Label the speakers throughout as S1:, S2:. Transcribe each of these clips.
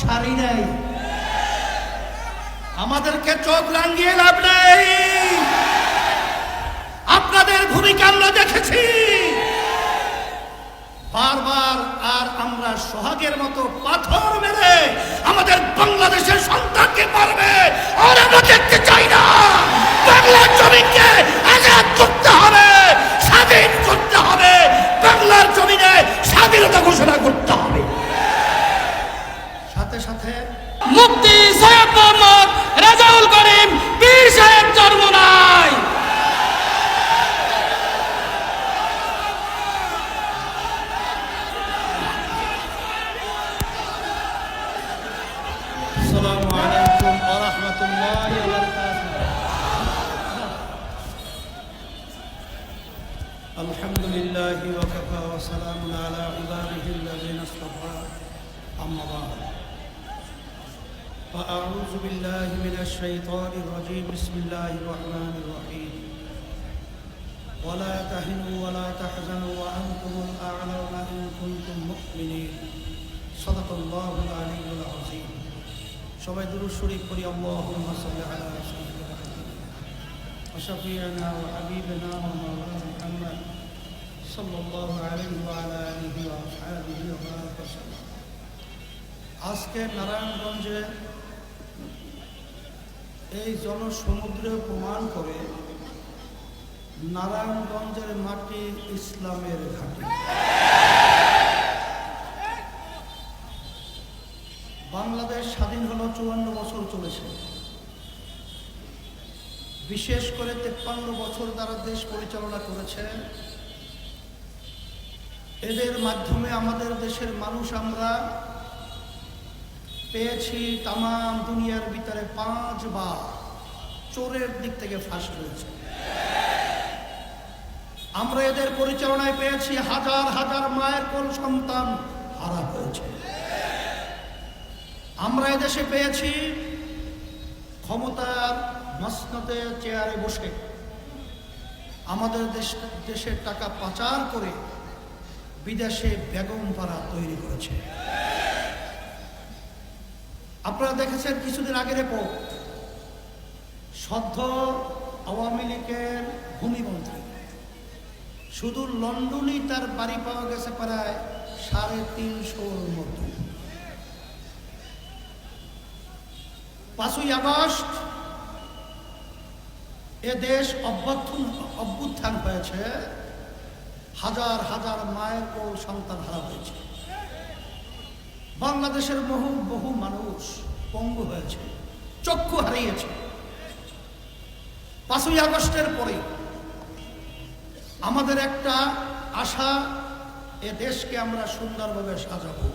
S1: ছাড়ি নাই। আমাদেরকে চোখ রাঙিয়ে লাভ নেই। আপনাদের ভূমিকা আমরা দেখেছি। বারবার আর আমরা সোহাগের মতো পাথর মেরে আমাদের বাংলাদেশের সন্তানকে পারবে আর আমরা সাথে সাথে
S2: মুফতি সৈয়দ মোহাম্মদ রাজাউল করিম পীর সাহেব জন্ম নাই
S1: السلام عليكم ورحمة الله وبركاته الحمد لله وكفى وسلام على عباده الذين اصطفى أما بعد فأعوذ بالله من الشيطان الرجيم بسم الله الرحمن الرحيم ولا تهنوا ولا تحزنوا وأنتم الأعلون إن كنتم مؤمنين صدق الله العلي العظيم সবাই দুরুদ শরীফ পড়ি আল্লাহুম্মা সাল্লি আলা সাইয়্যিদিনা وشفيعنا وحبيبنا ومولانا محمد صلى الله عليه وعلى آله وأصحابه وبارك وسلم আজকে নারায়ণগঞ্জে এই জনসমুদ্র প্রমাণ করে নারায়ণগঞ্জের মাটি ইসলামের ঘাঁটি। বাংলাদেশ স্বাধীন হলো চুয়ান্ন বছর চলেছে। বিশেষ করে তেপ্পান্ন বছর তারা দেশ পরিচালনা করেছে। এদের মাধ্যমে আমাদের দেশের মানুষ আমরা পেয়েছি তাম দুনিয়ার ভিতরে পাঁচবার। চোরের দিক থেকে ফার্স্ট হয়েছে। আমরা এদের পরিচালনায় পেয়েছি, হাজার হাজার মায়ের কোল সন্তান হারা হয়েছে। আমরা এদেশে পেয়েছি ক্ষমতার মসনতে চেয়ারে বসে আমাদের দেশ দেশের টাকা পাচার করে বিদেশে বেগম পাড়া তৈরি করেছে। আপনারা দেখেছেন কিছুদিন আগের রিপোর্ট সদ্য আওয়ামী লীগের ভূমিমন্ত্রী। শুধু লন্ডনই তার বাড়ি পাওয়া গেছে প্রায় সাড়ে তিনশোর মতো। পাঁচই আগস্ট এ দেশ অভ্যর্থন, অভ্যুত্থান হয়েছে, হাজার হাজার মায়ের কোল সন্তান হারা হয়েছে। বাংলাদেশের বহু বহু মানুষ পঙ্গু হয়েছে, চক্ষু হারিয়েছে। পাঁচই আগস্টের পরে আমাদের একটা আশা, এ দেশকে আমরা সুন্দরভাবে সাজাবো।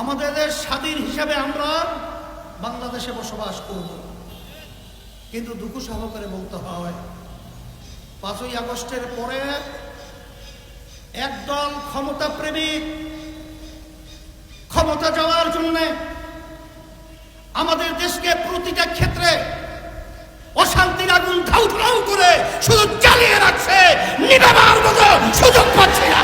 S1: আমাদের দেশ স্বাধীন হিসাবে আমরা বাংলাদেশে বসবাস করব। কিন্তু দুঃখ সহকারে বলতে হয়, পাঁচই আগস্টের পরে একদল ক্ষমতা প্রেমিক ক্ষমতা যাওয়ার জন্যে আমাদের দেশকে প্রতিটা ক্ষেত্রে অশান্তির আগুন ধাউ ধাউ করে শুধু চালিয়ে রাখছে, নিরাবার মতো সুযোগ পাচ্ছে না।